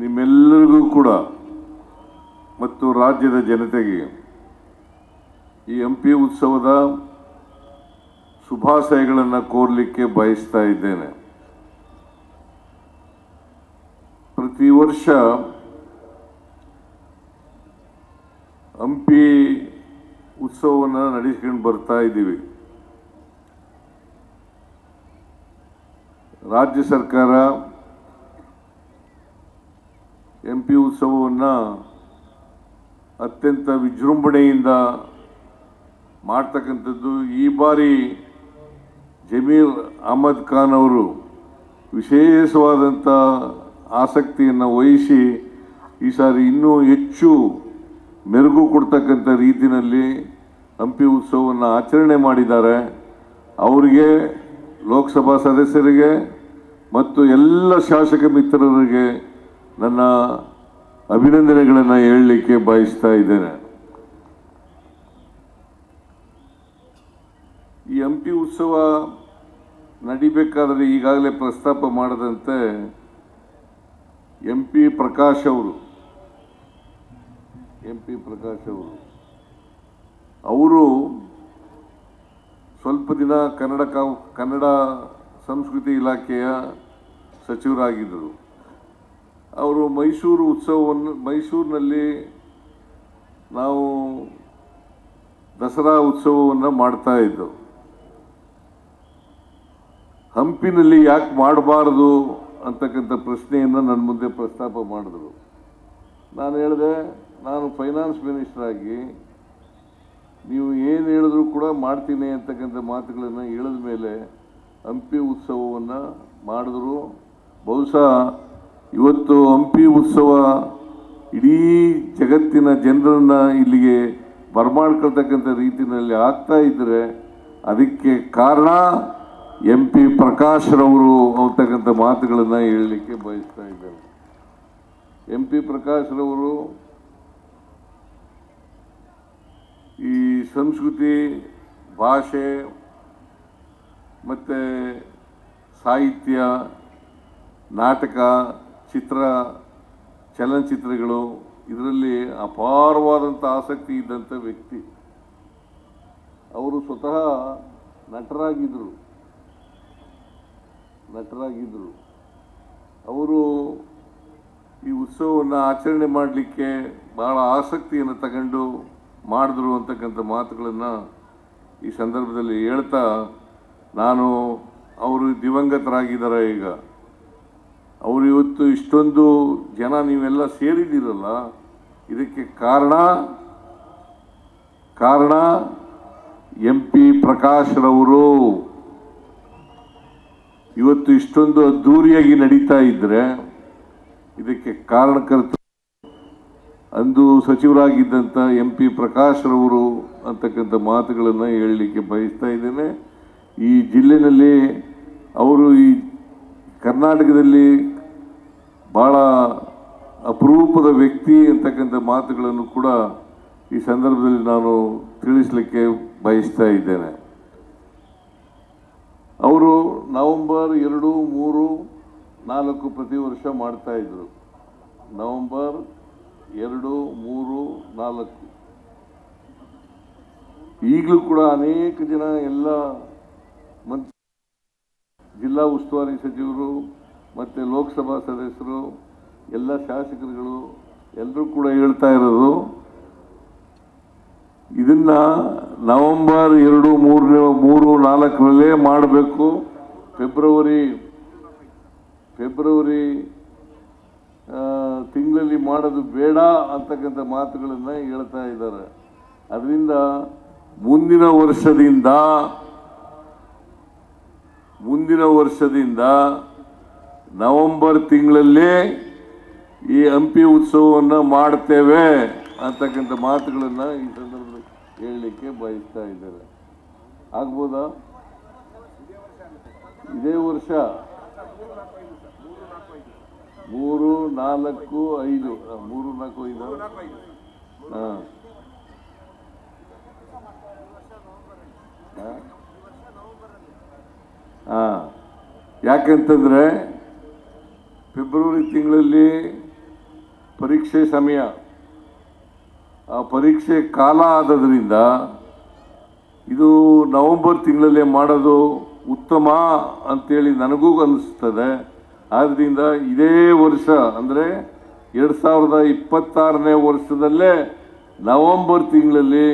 ನಿಮ್ಮೆಲ್ಲರಿಗೂ ಕೂಡ ಮತ್ತು ರಾಜ್ಯದ ಜನತೆಗೆ ಈ ಹಂಪಿ ಉತ್ಸವದ ಶುಭಾಶಯಗಳನ್ನು ಕೋರಲಿಕ್ಕೆ ಬಯಸ್ತಾ ಇದ್ದೇನೆ. ಪ್ರತಿ ವರ್ಷ ಹಂಪಿ ಉತ್ಸವವನ್ನು ನಡೆಸ್ಕೊಂಡು ಬರ್ತಾ ಇದ್ದೀವಿ. ರಾಜ್ಯ ಸರ್ಕಾರ ಎಂ ಪಿ ಉತ್ಸವವನ್ನು ಅತ್ಯಂತ ವಿಜೃಂಭಣೆಯಿಂದ ಮಾಡ್ತಕ್ಕಂಥದ್ದು ಈ ಬಾರಿ ಜಮೀರ್ ಅಹಮದ್ ಖಾನ್ ಅವರು ವಿಶೇಷವಾದಂಥ ಆಸಕ್ತಿಯನ್ನು ವಹಿಸಿ ಈ ಸಾರಿ ಇನ್ನೂ ಹೆಚ್ಚು ಮೆರುಗು ಕೊಡ್ತಕ್ಕಂಥ ರೀತಿಯಲ್ಲಿ ಹಂಪಿ ಉತ್ಸವವನ್ನು ಆಚರಣೆ ಮಾಡಿದ್ದಾರೆ. ಅವರಿಗೆ, ಲೋಕಸಭಾ ಸದಸ್ಯರಿಗೆ ಮತ್ತು ಎಲ್ಲ ಶಾಸಕ ಮಿತ್ರರಿಗೆ ನನ್ನ ಅಭಿನಂದನೆಗಳನ್ನು ಹೇಳಲಿಕ್ಕೆ ಬಯಸ್ತಾ ಇದ್ದೇನೆ. ಈ ಹಂಪಿ ಉತ್ಸವ ನಡಿಬೇಕಾದರೆ ಈಗಾಗಲೇ ಪ್ರಸ್ತಾಪ ಮಾಡದಂತೆ ಎಂ ಪಿ ಪ್ರಕಾಶ್ ಅವರು, ಎಂ ಪಿ ಪ್ರಕಾಶ್ ಅವರು ಅವರು ಸ್ವಲ್ಪ ದಿನ ಕನ್ನಡ ಕನ್ನಡ ಸಂಸ್ಕೃತಿ ಇಲಾಖೆಯ ಸಚಿವರಾಗಿದ್ದರು. ಅವರು ಮೈಸೂರು ಉತ್ಸವವನ್ನು, ಮೈಸೂರಿನಲ್ಲಿ ನಾವು ದಸರಾ ಉತ್ಸವವನ್ನು ಮಾಡ್ತಾ ಇದ್ದೆವು. ಹಂಪಿನಲ್ಲಿ ಯಾಕೆ ಮಾಡಬಾರದು ಅಂತಕ್ಕಂಥ ಪ್ರಶ್ನೆಯನ್ನು ನನ್ನ ಮುಂದೆ ಪ್ರಸ್ತಾಪ ಮಾಡಿದ್ರು. ನಾನು ಹೇಳಿದೆ, ನಾನು ಫೈನಾನ್ಸ್ ಮಿನಿಸ್ಟರ್ ಆಗಿ ನೀವು ಏನು ಹೇಳಿದ್ರು ಕೂಡ ಮಾಡ್ತೀನಿ ಅಂತಕ್ಕಂಥ ಮಾತುಗಳನ್ನು ಹೇಳಿದ ಮೇಲೆ ಹಂಪಿ ಉತ್ಸವವನ್ನು ಮಾಡಿದ್ರು. ಬಹುಶಃ ಇವತ್ತು ಹಂಪಿ ಉತ್ಸವ ಇಡೀ ಜಗತ್ತಿನ ಜನರನ್ನು ಇಲ್ಲಿಗೆ ಬರಮಾಡ್ಕೊಳ್ತಕ್ಕಂಥ ರೀತಿಯಲ್ಲಿ ಆಗ್ತಾ ಇದ್ದರೆ ಅದಕ್ಕೆ ಕಾರಣ ಎಂ ಪಿ ಪ್ರಕಾಶ್ರವರು ಅಂತಕ್ಕಂಥ ಮಾತುಗಳನ್ನು ಹೇಳಲಿಕ್ಕೆ ಬಯಸ್ತಾ ಇದ್ದಾರೆ ಎಂ ಪಿ ಪ್ರಕಾಶ್ರವರು ಈ ಸಂಸ್ಕೃತಿ, ಭಾಷೆ ಮತ್ತು ಸಾಹಿತ್ಯ, ನಾಟಕ ಚಿತ್ರ, ಚಲನಚಿತ್ರಗಳು, ಇದರಲ್ಲಿ ಅಪಾರವಾದಂಥ ಆಸಕ್ತಿ ಇದ್ದಂಥ ವ್ಯಕ್ತಿ. ಅವರು ಸ್ವತಃ ನಟರಾಗಿದ್ದರು. ನಟರಾಗಿದ್ದರು. ಅವರು ಈ ಉತ್ಸವವನ್ನು ಆಚರಣೆ ಮಾಡಲಿಕ್ಕೆ ಬಹಳ ಆಸಕ್ತಿಯನ್ನು ತಗೊಂಡು ಮಾಡಿದ್ರು ಅಂತಕ್ಕಂಥ ಮಾತುಗಳನ್ನು ಈ ಸಂದರ್ಭದಲ್ಲಿ ಹೇಳ್ತಾ ನಾನು ಅವರು ದಿವಂಗತರಾಗಿದ್ದಾರೆ ಈಗ. ಅವರು ಇವತ್ತು ಇಷ್ಟೊಂದು ಜನ ನೀವೆಲ್ಲ ಸೇರಿದ್ದೀರಲ್ಲ, ಇದಕ್ಕೆ ಕಾರಣ ಕಾರಣ ಎಂ ಪಿ ಪ್ರಕಾಶ್ರವರು ಇವತ್ತು ಇಷ್ಟೊಂದು ಅದ್ದೂರಿಯಾಗಿ ನಡೀತಾ ಇದ್ದರೆ ಇದಕ್ಕೆ ಕಾರಣಕರ್ತ ಅಂದು ಸಚಿವರಾಗಿದ್ದಂಥ ಎಂ ಪಿ ಪ್ರಕಾಶ್ರವರು ಅಂತಕ್ಕಂಥ ಮಾತುಗಳನ್ನು ಹೇಳಲಿಕ್ಕೆ ಬಯಸ್ತಾ ಇದ್ದೇನೆ. ಈ ಜಿಲ್ಲೆಯಲ್ಲಿ ಅವರು ಈ ಕರ್ನಾಟಕದಲ್ಲಿ ಭಾಳ ಅಪರೂಪದ ವ್ಯಕ್ತಿ ಅಂತಕ್ಕಂಥ ಮಾತುಗಳನ್ನು ಕೂಡ ಈ ಸಂದರ್ಭದಲ್ಲಿ ನಾನು ತಿಳಿಸಲಿಕ್ಕೆ ಬಯಸ್ತಾ ಇದ್ದೇನೆ. ಅವರು ನವೆಂಬರ್ ಎರಡು, ಮೂರು, ನಾಲ್ಕು ಪ್ರತಿ ವರ್ಷ ಮಾಡ್ತಾ ಇದ್ರು. ನವೆಂಬರ್ ಎರಡು, ಮೂರು, ನಾಲ್ಕು. ಈಗಲೂ ಕೂಡ ಅನೇಕ ಜನ ಎಲ್ಲ ಮಂತ್ರಿ, ಜಿಲ್ಲಾ ಉಸ್ತುವಾರಿ ಸಚಿವರು ಮತ್ತು ಲೋಕಸಭಾ ಸದಸ್ಯರು, ಎಲ್ಲ ಶಾಸಕರುಗಳು ಎಲ್ಲರೂ ಕೂಡ ಹೇಳ್ತಾ ಇರೋದು, ಇದನ್ನ ನವೆಂಬರ್ ಎರಡು, ಮೂರನೇ, ಮೂರು, ನಾಲ್ಕರಲ್ಲೇ ಮಾಡಬೇಕು. ಫೆಬ್ರವರಿ ಫೆಬ್ರವರಿ ತಿಂಗಳಲ್ಲಿ ಮಾಡೋದು ಬೇಡ ಅಂತಕ್ಕಂಥ ಮಾತುಗಳನ್ನು ಹೇಳ್ತಾ ಇದ್ದಾರೆ. ಅದರಿಂದ ಮುಂದಿನ ವರ್ಷದಿಂದ ಮುಂದಿನ ವರ್ಷದಿಂದ ನವೆಂಬರ್ ತಿಂಗಳಲ್ಲಿ ಈ ಹಂಪಿ ಉತ್ಸವವನ್ನು ಮಾಡ್ತೇವೆ ಅಂತಕ್ಕಂಥ ಮಾತುಗಳನ್ನು ಈ ಸಂದರ್ಭದಲ್ಲಿ ಹೇಳಲಿಕ್ಕೆ ಬಯಸ್ತಾ ಇದ್ದಾರೆ ಆಗ್ಬೋದಾ? ಇದೇ ವರ್ಷ ಮೂರು, ನಾಲ್ಕು, ಐದು. ಮೂರು, ನಾಲ್ಕು, ಐದು. ಹಾಂ. ಹಾಂ. ಯಾಕಂತಂದರೆ ಫೆಬ್ರವರಿ ತಿಂಗಳಲ್ಲಿ ಪರೀಕ್ಷೆ ಸಮಯ. ಆ ಪರೀಕ್ಷೆ ಕಾಲ ಆದ್ದರಿಂದ ಇದು ನವಂಬರ್ ತಿಂಗಳಲ್ಲೇ ಮಾಡೋದು ಉತ್ತಮ ಅಂತೇಳಿ ನನಗೂ ಅನಿಸ್ತದೆ. ಆದ್ದರಿಂದ ಇದೇ ವರ್ಷ ಅಂದರೆ ಎರಡು ಸಾವಿರದ ಇಪ್ಪತ್ತಾರನೇ ವರ್ಷದಲ್ಲೇ ನವಂಬರ್ ತಿಂಗಳಲ್ಲಿ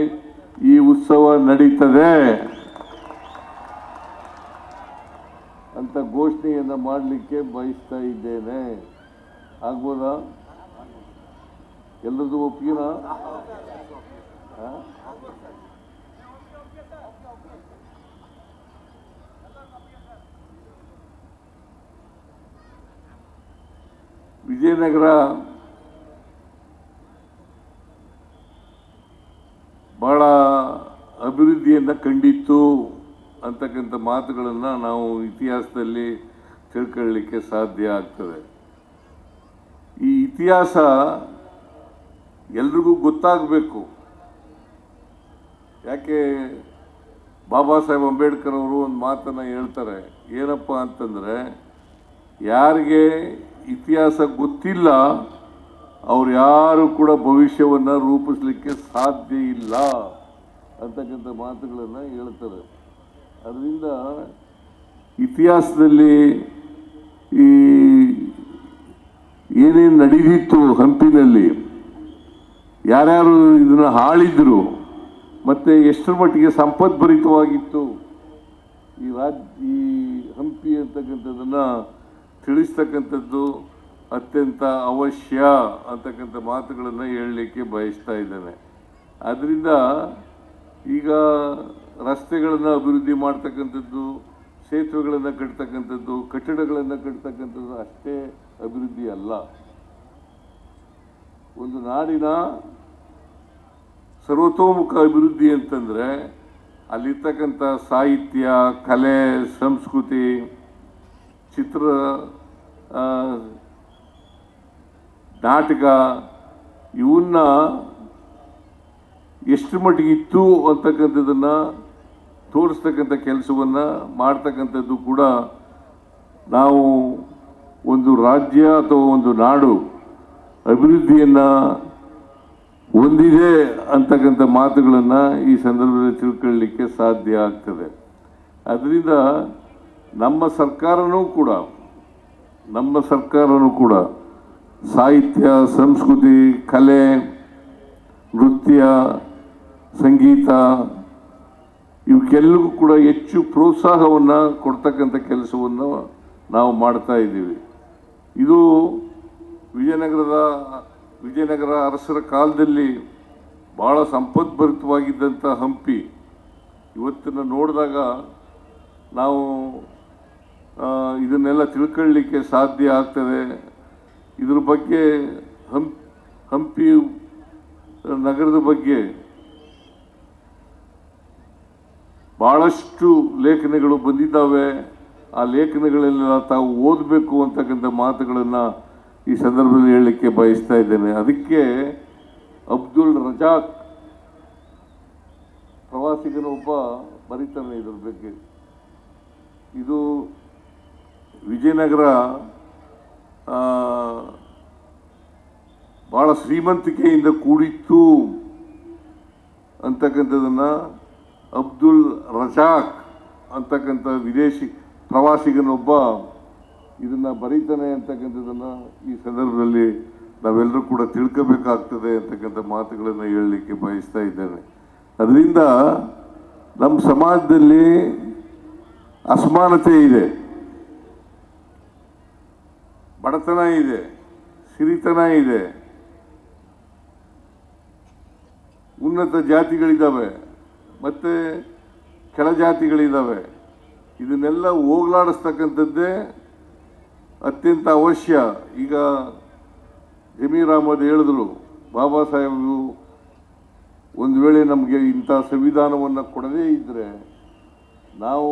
ಈ ಉತ್ಸವ ನಡೀತದೆ. ಘೋಷಣೆಯನ್ನು ಮಾಡಲಿಕ್ಕೆ ಬಯಸ್ತಾ ಇದ್ದೇನೆ. ಆಗ್ಬೋದಾ? ಎಲ್ಲರದು ಒಪ್ಪಿಗೆನಾ? ವಿಜಯನಗರ ಬಹಳ ಅಭಿವೃದ್ಧಿಯನ್ನು ಕಂಡಿತ್ತು. ಅಂತಕ್ಕಂಥ ಮಾತುಗಳನ್ನು ನಾವು ಇತಿಹಾಸದಲ್ಲಿ ತಿಳ್ಕೊಳ್ಳಿಕ್ಕೆ ಸಾಧ್ಯ ಆಗ್ತದೆ. ಈ ಇತಿಹಾಸ ಎಲ್ರಿಗೂ ಗೊತ್ತಾಗಬೇಕು. ಯಾಕೆ ಬಾಬಾ ಸಾಹೇಬ್ ಅಂಬೇಡ್ಕರ್ ಅವರು ಒಂದು ಮಾತನ್ನು ಹೇಳ್ತಾರೆ, ಏನಪ್ಪ ಅಂತಂದರೆ, ಯಾರಿಗೆ ಇತಿಹಾಸ ಗೊತ್ತಿಲ್ಲ, ಅವ್ರು ಯಾರು ಕೂಡ ಭವಿಷ್ಯವನ್ನು ರೂಪಿಸಲಿಕ್ಕೆ ಸಾಧ್ಯ ಇಲ್ಲ ಅಂತಕ್ಕಂಥ ಮಾತುಗಳನ್ನು ಹೇಳ್ತಾರೆ. ಅದರಿಂದ ಇತಿಹಾಸದಲ್ಲಿ ಈ ಏನೇನು ನಡೆದಿತ್ತು ಹಂಪಿನಲ್ಲಿ, ಯಾರ್ಯಾರು ಇದನ್ನು ಹಾಳಿದ್ರು, ಮತ್ತು ಎಷ್ಟರ ಮಟ್ಟಿಗೆ ಸಂಪದ್ಭರಿತವಾಗಿತ್ತು ಈ ರಾಜ್, ಈ ಹಂಪಿ ಅಂತಕ್ಕಂಥದ್ದನ್ನು ತಿಳಿಸ್ತಕ್ಕಂಥದ್ದು ಅತ್ಯಂತ ಅವಶ್ಯ ಅಂತಕ್ಕಂಥ ಮಾತುಗಳನ್ನು ಹೇಳಲಿಕ್ಕೆ ಬಯಸ್ತಾ ಇದ್ದೇನೆ. ಆದ್ದರಿಂದ ಈಗ ರಸ್ತೆಗಳನ್ನು ಅಭಿವೃದ್ಧಿ ಮಾಡ್ತಕ್ಕಂಥದ್ದು, ಸೇತುವೆಗಳನ್ನು ಕಟ್ತಕ್ಕಂಥದ್ದು, ಕಟ್ಟಡಗಳನ್ನು ಕಟ್ತಕ್ಕಂಥದ್ದು ಅಷ್ಟೇ ಅಭಿವೃದ್ಧಿ ಅಲ್ಲ. ಒಂದು ನಾಡಿನ ಸರ್ವತೋಮುಖ ಅಭಿವೃದ್ಧಿ ಅಂತಂದರೆ ಅಲ್ಲಿರ್ತಕ್ಕಂಥ ಸಾಹಿತ್ಯ, ಕಲೆ, ಸಂಸ್ಕೃತಿ, ಚಿತ್ರ ನಾಟಕ ಇವನ್ನ ಎಷ್ಟು ಮಟ್ಟಿಗೆ ಇತ್ತು ಅಂತಕ್ಕಂಥದ್ದನ್ನು ತೋರಿಸ್ತಕ್ಕಂಥ ಕೆಲಸವನ್ನು ಮಾಡ್ತಕ್ಕಂಥದ್ದು ಕೂಡ ನಾವು ಒಂದು ರಾಜ್ಯ ಅಥವಾ ಒಂದು ನಾಡು ಅಭಿವೃದ್ಧಿಯನ್ನು ಹೊಂದಿದೆ ಅಂತಕ್ಕಂಥ ಮಾತುಗಳನ್ನು ಈ ಸಂದರ್ಭದಲ್ಲಿ ತಿಳ್ಕೊಳ್ಳಿಕ್ಕೆ ಸಾಧ್ಯ ಆಗ್ತದೆ. ಅದರಿಂದ ನಮ್ಮ ಸರ್ಕಾರನೂ ಕೂಡ, ನಮ್ಮ ಸರ್ಕಾರನೂ ಕೂಡ ಸಾಹಿತ್ಯ, ಸಂಸ್ಕೃತಿ, ಕಲೆ, ನೃತ್ಯ, ಸಂಗೀತ ಇವಕ್ಕೆಲ್ಲರಿಗೂ ಕೂಡ ಹೆಚ್ಚು ಪ್ರೋತ್ಸಾಹವನ್ನು ಕೊಡ್ತಕ್ಕಂಥ ಕೆಲಸವನ್ನು ನಾವು ಮಾಡ್ತಾ ಇದ್ದೀವಿ. ಇದು ವಿಜಯನಗರದ, ವಿಜಯನಗರ ಅರಸರ ಕಾಲದಲ್ಲಿ ಭಾಳ ಸಂಪದ್ಭರಿತವಾಗಿದ್ದಂಥ ಹಂಪಿ. ಇವತ್ತನ್ನು ನೋಡಿದಾಗ ನಾವು ಇದನ್ನೆಲ್ಲ ತಿಳ್ಕೊಳ್ಳಿಕ್ಕೆ ಸಾಧ್ಯ ಆಗ್ತದೆ. ಇದ್ರ ಬಗ್ಗೆ ಹಂಪ್ ಹಂಪಿ ನಗರದ ಬಗ್ಗೆ ಭಾಳಷ್ಟು ಲೇಖನಗಳು ಬಂದಿದ್ದಾವೆ. ಆ ಲೇಖನಗಳೆಲ್ಲ ತಾವು ಓದಬೇಕು ಅಂತಕ್ಕಂಥ ಮಾತುಗಳನ್ನು ಈ ಸಂದರ್ಭದಲ್ಲಿ ಹೇಳಲಿಕ್ಕೆ ಬಯಸ್ತಾ ಇದ್ದೇನೆ. ಅದಕ್ಕೆ ಅಬ್ದುಲ್ ರಜಾಕ್ ಪ್ರವಾಸಿಗನೊಬ್ಬ ಬರೀತಾನೆ ಇದ್ರ ಬಗ್ಗೆ. ಇದು ವಿಜಯನಗರ ಭಾಳ ಶ್ರೀಮಂತಿಕೆಯಿಂದ ಕೂಡಿತ್ತು ಅಂತಕ್ಕಂಥದ್ದನ್ನು ಅಬ್ದುಲ್ ರಜಾಕ್ ಅಂತಕ್ಕಂಥ ವಿದೇಶಿ ಪ್ರವಾಸಿಗನೊಬ್ಬ ಇದನ್ನು ಬರೀತಾನೆ ಅಂತಕ್ಕಂಥದ್ದನ್ನು ಈ ಸಂದರ್ಭದಲ್ಲಿ ನಾವೆಲ್ಲರೂ ಕೂಡ ತಿಳ್ಕೋಬೇಕಾಗ್ತದೆ ಅಂತಕ್ಕಂಥ ಮಾತುಗಳನ್ನು ಹೇಳಲಿಕ್ಕೆ ಬಯಸ್ತಾ ಇದ್ದೇನೆ. ಅದರಿಂದ ನಮ್ಮ ಸಮಾಜದಲ್ಲಿ ಅಸಮಾನತೆ ಇದೆ. ಬಡತನ ಇದೆ, ಸಿರಿತನ ಇದೆ. ಉನ್ನತ ಜಾತಿಗಳಿದ್ದಾವೆ. ಮತ್ತು ಕೆಳಜಾತಿಗಳಿದ್ದಾವೆ ಇದನ್ನೆಲ್ಲ ಹೋಗ್ಲಾಡಿಸ್ತಕ್ಕಂಥದ್ದೇ ಅತ್ಯಂತ ಅವಶ್ಯ. ಈಗ ಜಮೀರ್ ಅಹಮದ್ ಹೇಳಿದ್ರು, ಬಾಬಾ ಸಾಹೇಬರು ಒಂದು ವೇಳೆ ನಮಗೆ ಇಂಥ ಸಂವಿಧಾನವನ್ನು ಕೊಡದೇ ಇದ್ದರೆ ನಾವು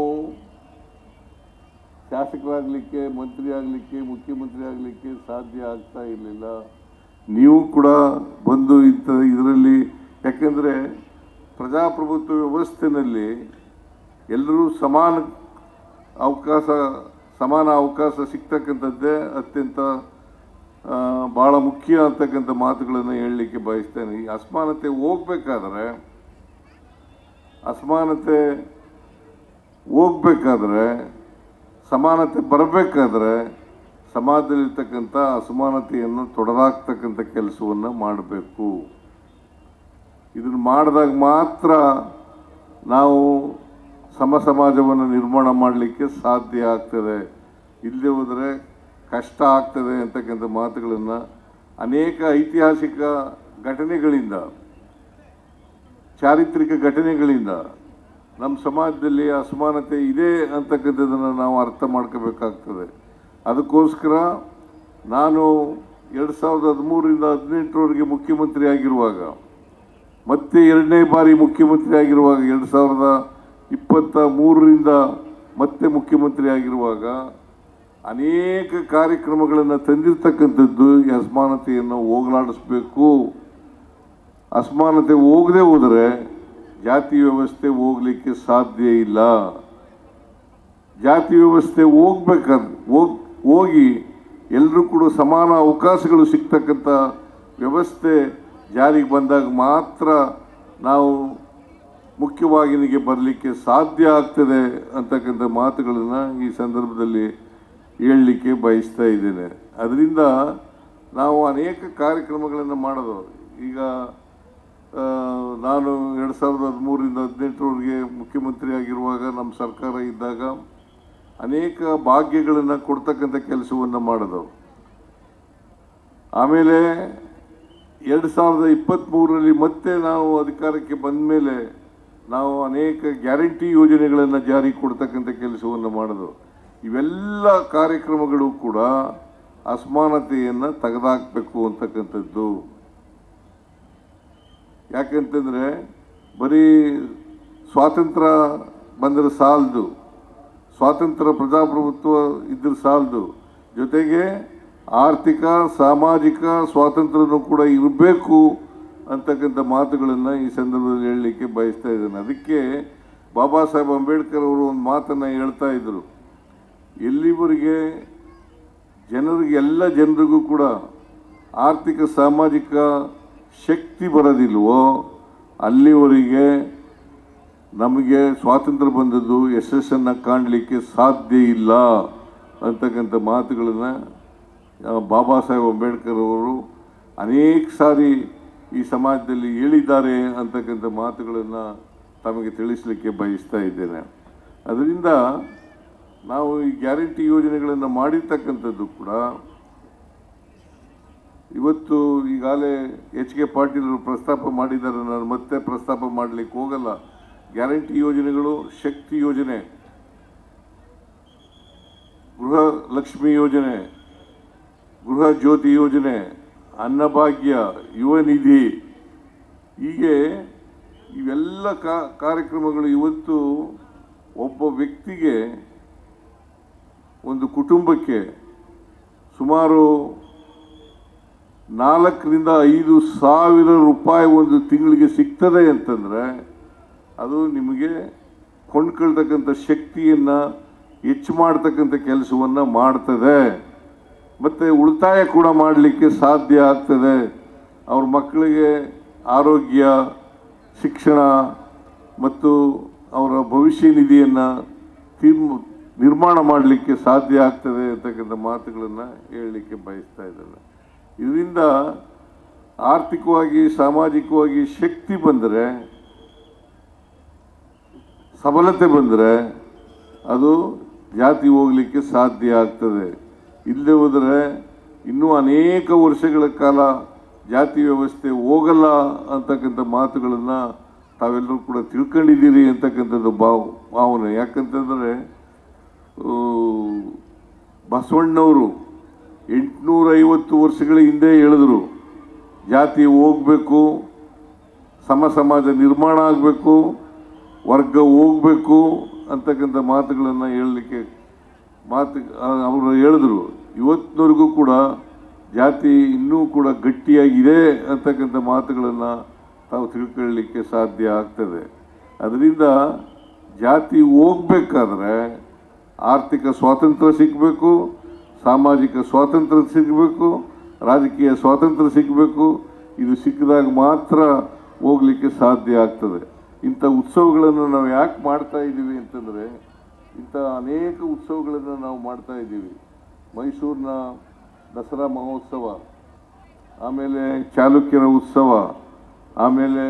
ಶಾಸಕರಾಗಲಿಕ್ಕೆ ಮಂತ್ರಿ ಆಗಲಿಕ್ಕೆ ಮುಖ್ಯಮಂತ್ರಿ ಆಗಲಿಕ್ಕೆ ಸಾಧ್ಯ ಆಗ್ತಾ ಇರಲಿಲ್ಲ. ನೀವು ಕೂಡ ಬಂದು ಇಂಥ ಇದರಲ್ಲಿ ಪ್ರಜಾಪ್ರಭುತ್ವ ವ್ಯವಸ್ಥೆಯಲ್ಲಿ ಎಲ್ಲರೂ ಸಮಾನ ಅವಕಾಶ ಸಮಾನ ಅವಕಾಶ ಸಿಗ್ತಕ್ಕಂಥದ್ದೇ ಅತ್ಯಂತ ಭಾಳ ಮುಖ್ಯ ಅಂತಕ್ಕಂಥ ಮಾತುಗಳನ್ನು ಹೇಳಲಿಕ್ಕೆ ಬಯಸ್ತೇನೆ. ಈ ಅಸಮಾನತೆ ಹೋಗ್ಬೇಕಾದ್ರೆ ಅಸಮಾನತೆ ಹೋಗ್ಬೇಕಾದ್ರೆ, ಸಮಾನತೆ ಬರಬೇಕಾದ್ರೆ ಸಮಾಜದಲ್ಲಿರ್ತಕ್ಕಂಥ ಅಸಮಾನತೆಯನ್ನು ತೊಡೆದಾಕ್ತಕ್ಕಂಥ ಕೆಲಸವನ್ನು ಮಾಡಬೇಕು. ಇದನ್ನು ಮಾಡಿದಾಗ ಮಾತ್ರ ನಾವು ಸಮ ಸಮಾಜವನ್ನು ನಿರ್ಮಾಣ ಮಾಡಲಿಕ್ಕೆ ಸಾಧ್ಯ ಆಗ್ತದೆ. ಇಲ್ಲದೆ ಹೋದರೆ ಕಷ್ಟ ಆಗ್ತದೆ ಅಂತಕ್ಕಂಥ ಮಾತುಗಳನ್ನು ಅನೇಕ ಐತಿಹಾಸಿಕ ಘಟನೆಗಳಿಂದ, ಚಾರಿತ್ರಿಕ ಘಟನೆಗಳಿಂದ ನಮ್ಮ ಸಮಾಜದಲ್ಲಿ ಅಸಮಾನತೆ ಇದೆ ಅಂತಕ್ಕಂಥದ್ದನ್ನು ನಾವು ಅರ್ಥ ಮಾಡ್ಕೋಬೇಕಾಗ್ತದೆ. ಅದಕ್ಕೋಸ್ಕರ ನಾನು ಎರಡು ಸಾವಿರದ ಹದಿಮೂರರಿಂದ ಹದಿನೆಂಟರವರೆಗೆ ಮುಖ್ಯಮಂತ್ರಿ ಆಗಿರುವಾಗ ಮತ್ತೆ ಎರಡನೇ ಬಾರಿ ಮುಖ್ಯಮಂತ್ರಿ ಆಗಿರುವಾಗ ಎರಡು ಸಾವಿರದ ಇಪ್ಪತ್ತ ಮೂರರಿಂದ ಮತ್ತೆ ಮುಖ್ಯಮಂತ್ರಿ ಆಗಿರುವಾಗ ಅನೇಕ ಕಾರ್ಯಕ್ರಮಗಳನ್ನು ತಂದಿರತಕ್ಕಂಥದ್ದು ಈ ಅಸಮಾನತೆಯನ್ನು ಹೋಗಲಾಡಿಸ್ಬೇಕು. ಅಸಮಾನತೆ ಹೋಗದೆ ಹೋದರೆ ಜಾತಿ ವ್ಯವಸ್ಥೆ ಹೋಗಲಿಕ್ಕೆ ಸಾಧ್ಯ ಇಲ್ಲ. ಜಾತಿ ವ್ಯವಸ್ಥೆ ಹೋಗ್ಬೇಕಾದ್ರೆ ಹೋಗ್, ಹೋಗಿ ಎಲ್ಲರೂ ಕೂಡ ಸಮಾನ ಅವಕಾಶಗಳು ಸಿಗ್ತಕ್ಕಂಥ ವ್ಯವಸ್ಥೆ ಜಾರಿಗೆ ಬಂದಾಗ ಮಾತ್ರ ನಾವು ಮುಖ್ಯವಾಹಿನಿಗೆ ಬರಲಿಕ್ಕೆ ಸಾಧ್ಯ ಆಗ್ತದೆ ಅಂತಕ್ಕಂಥ ಮಾತುಗಳನ್ನು ಈ ಸಂದರ್ಭದಲ್ಲಿ ಹೇಳಲಿಕ್ಕೆ ಬಯಸ್ತಾ ಇದ್ದೇನೆ. ಅದರಿಂದ ನಾವು ಅನೇಕ ಕಾರ್ಯಕ್ರಮಗಳನ್ನು ಮಾಡೋದು. ಈಗ ನಾನು ಎರಡು ಸಾವಿರದ ಹದಿಮೂರರಿಂದ ಹದಿನೆಂಟರವರೆಗೆ ಮುಖ್ಯಮಂತ್ರಿ ಆಗಿರುವಾಗ ನಮ್ಮ ಸರ್ಕಾರ ಇದ್ದಾಗ ಅನೇಕ ಭಾಗ್ಯಗಳನ್ನು ಕೊಡ್ತಕ್ಕಂಥ ಕೆಲಸವನ್ನು ಮಾಡಿದವು ಆಮೇಲೆ ಎರಡು ಸಾವಿರದ ಇಪ್ಪತ್ತ್ಮೂರರಲ್ಲಿ ಮತ್ತೆ ನಾವು ಅಧಿಕಾರಕ್ಕೆ ಬಂದ ಮೇಲೆ ನಾವು ಅನೇಕ ಗ್ಯಾರಂಟಿ ಯೋಜನೆಗಳನ್ನು ಜಾರಿ ಕೊಡ್ತಕ್ಕಂಥ ಕೆಲಸವನ್ನು ಮಾಡೋದು ಇವೆಲ್ಲ ಕಾರ್ಯಕ್ರಮಗಳು ಕೂಡ ಅಸಮಾನತೆಯನ್ನು ತೆಗೆದಾಕಬೇಕು ಅಂತಕ್ಕಂಥದ್ದು. ಯಾಕೆಂತಂದರೆ ಬರೀ ಸ್ವಾತಂತ್ರ್ಯ ಬಂದರೆ ಸಾಲದು, ಸ್ವಾತಂತ್ರ್ಯ ಪ್ರಜಾಪ್ರಭುತ್ವ ಇದ್ರೆ ಸಾಲದು. ಜೊತೆಗೆ ಆರ್ಥಿಕ, ಸಾಮಾಜಿಕ ಸ್ವಾತಂತ್ರ್ಯನೂ ಕೂಡ ಇರಬೇಕು ಅಂತಕ್ಕಂಥ ಮಾತುಗಳನ್ನು ಈ ಸಂದರ್ಭದಲ್ಲಿ ಹೇಳಲಿಕ್ಕೆ ಬಯಸ್ತಾ ಇದ್ದೇನೆ. ಅದಕ್ಕೆ ಬಾಬಾ ಸಾಹೇಬ್ ಅಂಬೇಡ್ಕರ್ ಅವರು ಒಂದು ಮಾತನ್ನು ಹೇಳ್ತಾ ಇದ್ದರು ಎಲ್ಲಿವರೆಗೆ ಜನರಿಗೆ, ಎಲ್ಲ ಜನರಿಗೂ ಕೂಡ ಆರ್ಥಿಕ, ಸಾಮಾಜಿಕ ಶಕ್ತಿ ಬರೋದಿಲ್ವೋ, ಅಲ್ಲಿವರೆಗೆ ನಮಗೆ ಸ್ವಾತಂತ್ರ್ಯ ಬಂದದ್ದು ಯಶಸ್ಸನ್ನು ಕಾಣಲಿಕ್ಕೆ ಸಾಧ್ಯ ಇಲ್ಲ ಅಂತಕ್ಕಂಥ ಮಾತುಗಳನ್ನು ಬಾಬಾ ಸಾಹೇಬ್ ಅಂಬೇಡ್ಕರ್ ಅವರು ಅನೇಕ ಸಾರಿ ಈ ಸಮಾಜದಲ್ಲಿ ಹೇಳಿದ್ದಾರೆ ಅಂತಕ್ಕಂಥ ಮಾತುಗಳನ್ನು ತಮಗೆ ತಿಳಿಸಲಿಕ್ಕೆ ಬಯಸ್ತಾ ಇದ್ದೇನೆ. ಅದರಿಂದ ನಾವು ಈ ಗ್ಯಾರಂಟಿ ಯೋಜನೆಗಳನ್ನು ಮಾಡಿರ್ತಕ್ಕಂಥದ್ದು ಕೂಡ ಇವತ್ತು ಈಗಾಗಲೇ ಎಚ್ ಕೆ ಪಾಟೀಲ್ ಅವರು ಪ್ರಸ್ತಾಪ ಮಾಡಿದ್ದಾರೆ. ನಾನು ಮತ್ತೆ ಪ್ರಸ್ತಾಪ ಮಾಡಲಿಕ್ಕೆ ಹೋಗಲ್ಲ. ಗ್ಯಾರಂಟಿ ಯೋಜನೆಗಳು, ಶಕ್ತಿ ಯೋಜನೆ, ಗೃಹ ಲಕ್ಷ್ಮಿ ಯೋಜನೆ ಗೃಹ ಜ್ಯೋತಿ ಯೋಜನೆ, ಅನ್ನಭಾಗ್ಯ ಯುವ ನಿಧಿ ಹೀಗೆ ಇವೆಲ್ಲ ಕಾರ್ಯಕ್ರಮಗಳು ಇವತ್ತು ಒಬ್ಬ ವ್ಯಕ್ತಿಗೆ ಒಂದು ಕುಟುಂಬಕ್ಕೆ ಸುಮಾರು ನಾಲ್ಕರಿಂದ ಐದು ಸಾವಿರ ರೂಪಾಯಿ ಒಂದು ತಿಂಗಳಿಗೆ ಸಿಗ್ತದೆ ಅಂತಂದರೆ ಅದು ನಿಮಗೆ ಕೊಂಡ್ಕೊಳ್ತಕ್ಕಂಥ ಶಕ್ತಿಯನ್ನು ಹೆಚ್ಚು ಮಾಡ್ತಕ್ಕಂಥ ಕೆಲಸವನ್ನು ಮಾಡ್ತದೆ. ಮತ್ತು ಉಳಿತಾಯ ಕೂಡ ಮಾಡಲಿಕ್ಕೆ ಸಾಧ್ಯ ಆಗ್ತದೆ. ಅವ್ರ ಮಕ್ಕಳಿಗೆ ಆರೋಗ್ಯ, ಶಿಕ್ಷಣ ಮತ್ತು ಅವರ ಭವಿಷ್ಯ ನಿಧಿಯನ್ನು ತೀರ್ಮ ನಿರ್ಮಾಣ ಮಾಡಲಿಕ್ಕೆ ಸಾಧ್ಯ ಆಗ್ತದೆ ಅಂತಕ್ಕಂಥ ಮಾತುಗಳನ್ನು ಹೇಳಲಿಕ್ಕೆ ಬಯಸ್ತಾ ಇದ್ದಾರೆ ಇದರಿಂದ ಆರ್ಥಿಕವಾಗಿ, ಸಾಮಾಜಿಕವಾಗಿ ಶಕ್ತಿ ಬಂದರೆ, ಸಬಲತೆ ಬಂದರೆ ಅದು ಜಾತಿ ಹೋಗಲಿಕ್ಕೆ ಸಾಧ್ಯ ಆಗ್ತದೆ. ಇಲ್ಲದೆ ಹೋದರೆ ಇನ್ನೂ ಅನೇಕ ವರ್ಷಗಳ ಕಾಲ ಜಾತಿ ವ್ಯವಸ್ಥೆ ಹೋಗಲ್ಲ ಅಂತಕ್ಕಂಥ ಮಾತುಗಳನ್ನು ತಾವೆಲ್ಲರೂ ಕೂಡ ತಿಳ್ಕೊಂಡಿದ್ದೀರಿ ಅಂತಕ್ಕಂಥದ್ದು ಭಾವ, ಭಾವನೆ. ಯಾಕಂತಂದರೆ ಬಸವಣ್ಣವರು ಎಂಟುನೂರೈವತ್ತು ವರ್ಷಗಳ ಹಿಂದೆ ಹೇಳಿದ್ರು, ಜಾತಿ ಹೋಗಬೇಕು, ಸಮ ಸಮಾಜ ನಿರ್ಮಾಣ ಆಗಬೇಕು, ವರ್ಗ ಹೋಗಬೇಕು ಅಂತಕ್ಕಂಥ ಮಾತುಗಳನ್ನು ಹೇಳಲಿಕ್ಕೆ ಮಾತು ಅವರು ಹೇಳಿದ್ರು. ಇವತ್ತಿನವರೆಗೂ ಕೂಡ ಜಾತಿ ಇನ್ನೂ ಕೂಡ ಗಟ್ಟಿಯಾಗಿದೆ ಅಂತಕ್ಕಂಥ ಮಾತುಗಳನ್ನು ತಾವು ತಿಳ್ಕೊಳ್ಳಲಿಕ್ಕೆ ಸಾಧ್ಯ ಆಗ್ತದೆ. ಅದರಿಂದ ಜಾತಿ ಹೋಗ್ಬೇಕಾದ್ರೆ ಆರ್ಥಿಕ ಸ್ವಾತಂತ್ರ್ಯ ಸಿಗಬೇಕು, ಸಾಮಾಜಿಕ ಸ್ವಾತಂತ್ರ್ಯ ಸಿಗಬೇಕು, ರಾಜಕೀಯ ಸ್ವಾತಂತ್ರ್ಯ ಸಿಗಬೇಕು. ಇದು ಸಿಕ್ಕಿದಾಗ ಮಾತ್ರ ಹೋಗಲಿಕ್ಕೆ ಸಾಧ್ಯ ಆಗ್ತದೆ. ಇಂಥ ಉತ್ಸವಗಳನ್ನು ನಾವು ಯಾಕೆ ಮಾಡ್ತಾ ಇದ್ದೀವಿ ಅಂತಂದರೆ ಇಂಥ ಅನೇಕ ಉತ್ಸವಗಳನ್ನು ನಾವು ಮಾಡ್ತಾ ಇದ್ದೀವಿ. ಮೈಸೂರಿನ ದಸರಾ ಮಹೋತ್ಸವ, ಆಮೇಲೆ ಚಾಲುಕ್ಯರ ಉತ್ಸವ, ಆಮೇಲೆ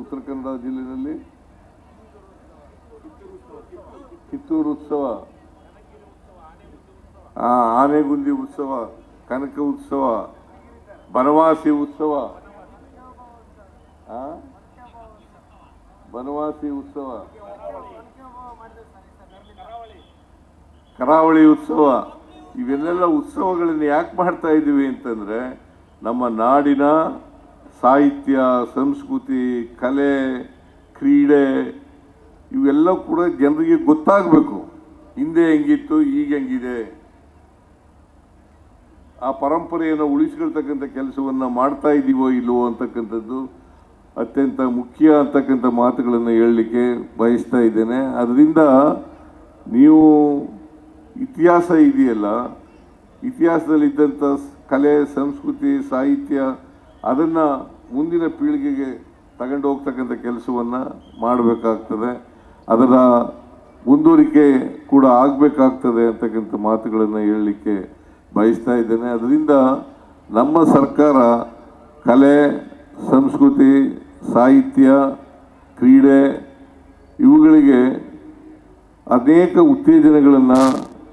ಉತ್ತರ ಕನ್ನಡ ಜಿಲ್ಲೆಯಲ್ಲಿ? ಕಿತ್ತೂರು ಉತ್ಸವ. ಆನೆಗುಂದಿ ಉತ್ಸವ, ಕನಕ ಉತ್ಸವ, ಬನವಾಸಿ ಉತ್ಸವ? ಬನವಾಸಿ ಉತ್ಸವ. ಕರಾವಳಿ ಉತ್ಸವ, ಇವೆಲ್ಲ ಉತ್ಸವಗಳನ್ನು ಯಾಕೆ ಮಾಡ್ತಾ ಇದ್ದೀವಿ ಅಂತಂದರೆ ನಮ್ಮ ನಾಡಿನ ಸಾಹಿತ್ಯ, ಸಂಸ್ಕೃತಿ, ಕಲೆ, ಕ್ರೀಡೆ ಇವೆಲ್ಲ ಕೂಡ ಜನರಿಗೆ ಗೊತ್ತಾಗಬೇಕು. ಹಿಂದೆ ಹೆಂಗಿತ್ತು, ಈಗ ಹೆಂಗಿದೆ. ಆ ಪರಂಪರೆಯನ್ನು ಉಳಿಸ್ಕೊಳ್ತಕ್ಕಂಥ ಕೆಲಸವನ್ನು ಮಾಡ್ತಾ ಇದ್ದೀವೋ ಇಲ್ಲವೋ ಅಂತಕ್ಕಂಥದ್ದು ಅತ್ಯಂತ ಮುಖ್ಯ ಅಂತಕ್ಕಂಥ ಮಾತುಗಳನ್ನು ಹೇಳಲಿಕ್ಕೆ ಬಯಸ್ತಾ ಇದ್ದೇನೆ. ಅದರಿಂದ ನೀವು ಇತಿಹಾಸ ಇದೆಯಲ್ಲ, ಇತಿಹಾಸದಲ್ಲಿದ್ದಂಥ ಕಲೆ, ಸಂಸ್ಕೃತಿ, ಸಾಹಿತ್ಯ, ಅದನ್ನು ಮುಂದಿನ ಪೀಳಿಗೆಗೆ ತಗೊಂಡು ಹೋಗ್ತಕ್ಕಂಥ ಕೆಲಸವನ್ನು ಮಾಡಬೇಕಾಗ್ತದೆ. ಅದರ ಮುಂದುವರಿಕೆ ಕೂಡ ಆಗಬೇಕಾಗ್ತದೆ ಅಂತಕ್ಕಂಥ ಮಾತುಗಳನ್ನು ಹೇಳಲಿಕ್ಕೆ ಬಯಸ್ತಾ ಇದ್ದೇನೆ. ಅದರಿಂದ ನಮ್ಮ ಸರ್ಕಾರ ಕಲೆ, ಸಂಸ್ಕೃತಿ, ಸಾಹಿತ್ಯ, ಕ್ರೀಡೆ, ಇವುಗಳಿಗೆ ಅನೇಕ ಉತ್ತೇಜನಗಳನ್ನು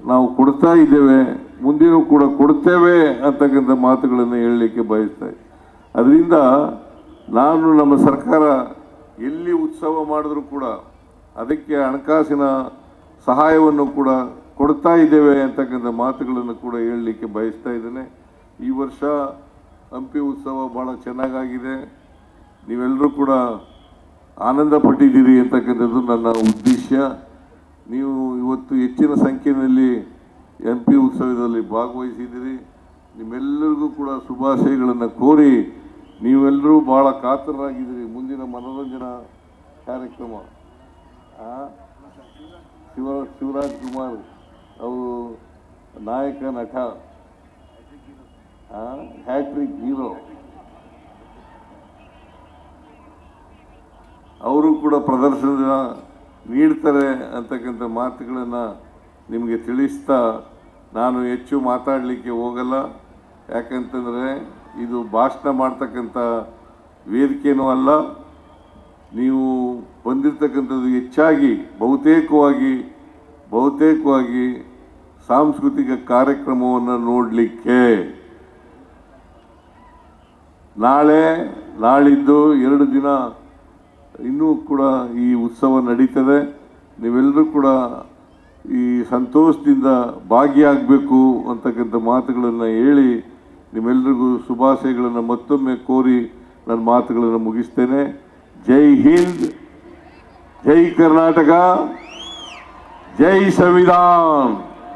ನಾವು ಕೊಡ್ತಾ ಇದ್ದೇವೆ, ಮುಂದಿನೂ ಕೂಡ ಕೊಡ್ತೇವೆ ಅಂತಕ್ಕಂಥ ಮಾತುಗಳನ್ನು ಹೇಳಲಿಕ್ಕೆ ಬಯಸ್ತಾ ಅದರಿಂದ ನಾನು ನಮ್ಮ ಸರ್ಕಾರ ಎಲ್ಲಿ ಉತ್ಸವ ಮಾಡಿದ್ರೂ ಕೂಡ ಅದಕ್ಕೆ ಹಣಕಾಸಿನ ಸಹಾಯವನ್ನು ಕೂಡ ಕೊಡ್ತಾ ಇದ್ದೇವೆ ಅಂತಕ್ಕಂಥ ಮಾತುಗಳನ್ನು ಕೂಡ ಹೇಳಲಿಕ್ಕೆ ಬಯಸ್ತಾ ಇದ್ದೇನೆ. ಈ ವರ್ಷ ಹಂಪಿ ಉತ್ಸವ ಭಾಳ ಚೆನ್ನಾಗಾಗಿದೆ. ನೀವೆಲ್ಲರೂ ಕೂಡ ಆನಂದ ಪಟ್ಟಿದ್ದೀರಿ ಅಂತಕ್ಕಂಥದ್ದು ನನ್ನ ಉದ್ದೇಶ. ನೀವು ಇವತ್ತು ಹೆಚ್ಚಿನ ಸಂಖ್ಯೆಯಲ್ಲಿ ಎಂ ಪಿ ಉತ್ಸವದಲ್ಲಿ ಭಾಗವಹಿಸಿದ್ದೀರಿ ನಿಮ್ಮೆಲ್ಲರಿಗೂ ಕೂಡ ಶುಭಾಶಯಗಳನ್ನು ಕೋರಿ ನೀವೆಲ್ಲರೂ ಭಾಳ ಕಾತರರಾಗಿದ್ದೀರಿ ಮುಂದಿನ ಮನೋರಂಜನಾ ಕಾರ್ಯಕ್ರಮ? ಶಿವ, ಶಿವರಾಜ್ ಕುಮಾರ್ ಅವರು ನಾಯಕ, ನಟ ಹ್ಯಾಟ್ರಿಕ್ ಹೀರೋ ಅವರು ಕೂಡ ಪ್ರದರ್ಶನ ನೀಡ್ತಾರೆ ಅಂತಕ್ಕಂಥ ಮಾತುಗಳನ್ನು ನಿಮಗೆ ತಿಳಿಸ್ತಾ ನಾನು ಹೆಚ್ಚು ಮಾತಾಡಲಿಕ್ಕೆ ಹೋಗಲ್ಲ. ಯಾಕಂತಂದರೆ ಇದು ಭಾಷಣ ಮಾಡ್ತಕ್ಕಂಥ ವೇದಿಕೆನೂ ಅಲ್ಲ. ನೀವು ಬಂದಿರತಕ್ಕಂಥದ್ದು ಹೆಚ್ಚಾಗಿ ಬಹುತೇಕವಾಗಿ ಬಹುತೇಕವಾಗಿ ಸಾಂಸ್ಕೃತಿಕ ಕಾರ್ಯಕ್ರಮವನ್ನು ನೋಡಲಿಕ್ಕೆ. ನಾಳೆ ನಾಳಿದ್ದು ಎರಡು ದಿನ ಇನ್ನೂ ಕೂಡ ಈ ಉತ್ಸವ ನಡೀತದೆ. ನೀವೆಲ್ಲರೂ ಕೂಡ ಈ ಸಂತೋಷದಿಂದ ಭಾಗಿಯಾಗಬೇಕು ಅಂತಕ್ಕಂಥ ಮಾತುಗಳನ್ನು ಹೇಳಿ ನಿಮ್ಮೆಲ್ಲರಿಗೂ ಶುಭಾಶಯಗಳನ್ನು ಮತ್ತೊಮ್ಮೆ ಕೋರಿ ನನ್ನ ಮಾತುಗಳನ್ನು ಮುಗಿಸ್ತೇನೆ. ಜೈ ಹಿಂದ್, ಜೈ ಕರ್ನಾಟಕ, ಜೈ ಸಂವಿಧಾನ್.